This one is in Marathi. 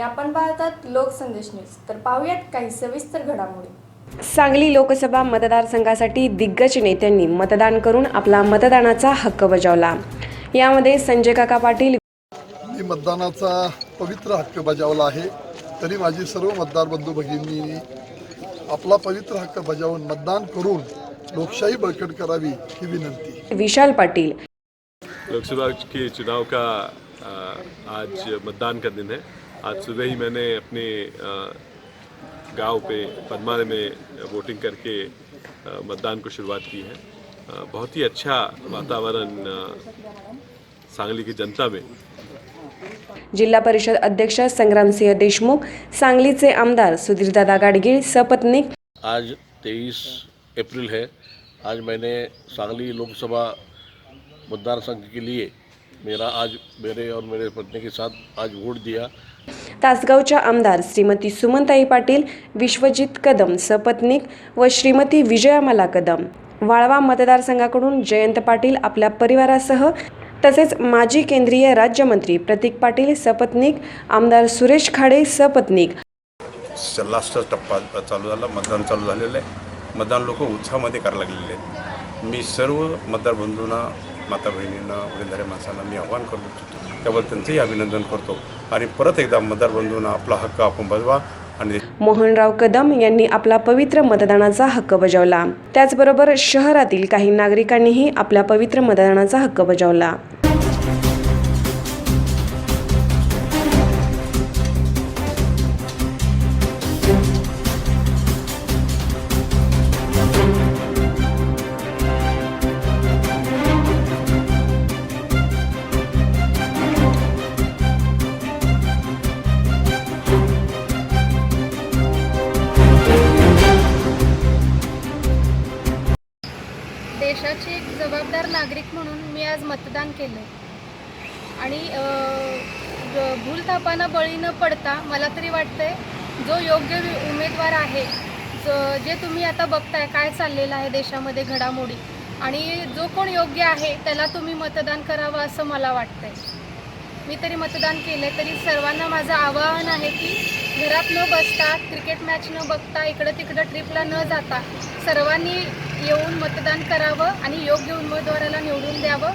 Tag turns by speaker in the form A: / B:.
A: आपण पाहतात लोकसंदेश न्यूज. तर पाहूयात काही सविस्तर घडामोडी.
B: सांगली लोकसभा मतदारसंघासाठी दिग्गज नेत्यांनी मतदान करून आपला मतदानाचा हक्क बजावला. यामध्ये संजय काका पाटील
C: मी मतदानाचा पवित्र हक्क बजावला आहे. तरी माझी सर्व मतदार बंधू भगिनींनी आपला पवित्र हक्क बजावून मतदान करून लोकशाही बळकट करावी ही विनंती.
B: विशाल पाटील
D: लोकसभा के चुनाव का अ, आज मतदान का दिन है। आज सुबह ही मैंने अपने गांव पे पदमारे में वोटिंग करके मतदान को शुरुआत की है। बहुत ही अच्छा वातावरण सांगली की जनता में।
B: जिल्हा परिषद अध्यक्ष संग्रामसिंह देशमुख सांगलीचे आमदार सुधीरदादा गाडगीळ सपत्नीक
E: आज तेईस अप्रैल है। आज मैंने सांगली लोकसभा मतदार संघ के लिए मेरा आज मेरे और मेरे पत्नी के साथ आज वोट दिया।
B: तासगावच्या आमदार श्रीमती सुमनताई पाटील विश्वजित कदम सपत्नीक व श्रीमती विजयामाला कदम. वाळवा मतदारसंघाकडून जयंत पाटील आपल्या परिवारासह तसेच माजी केंद्रीय राज्यमंत्री प्रतीक पाटील सपत्नीक आमदार सुरेश खाडे सपत्नीक.
F: लास्ट टप्पा चालू झाला मतदान चालू झालेलं आहे. मतदान लोक उत्साहामध्ये करायला लागलेले आहेत. मी सर्व मतदार बंधूंना माता बहिणींना वडीलधाऱ्या माणसांना मी आव्हान करू इच्छितो त्यावर त्यांचंही अभिनंदन करतो. आणि परत एकदा मतदार बंधूंना आपला हक्क आपण बजवा आणि
B: मोहनराव कदम यांनी आपला पवित्र मतदानाचा हक्क बजावला. त्याचबरोबर शहरातील काही नागरिकांनीही आपल्या पवित्र मतदानाचा हक्क बजावला.
G: देशाची एक जबाबदार नागरिक म्हणून मी आज मतदान केलं आणि ज- भूलथापांना बळी न पडता मला तरी वाटतंय जो योग्य वि- उमेदवार आहे ज- जे तुम्ही आता बघताय काय चाललेलं आहे देशामध्ये घडामोडी आणि जो कोण योग्य आहे त्याला तुम्ही मतदान करावं असं मला वाटतंय. मी तरी मतदान केलं तरी सर्वांना माझं आवाहन आहे की घरात न बसता क्रिकेट मॅच न बघता इकडं तिकडं ट्रिपला न जाता सर्वांनी येऊन मतदान करावं आणि योग्य उमेदवाराला निवडून द्यावं.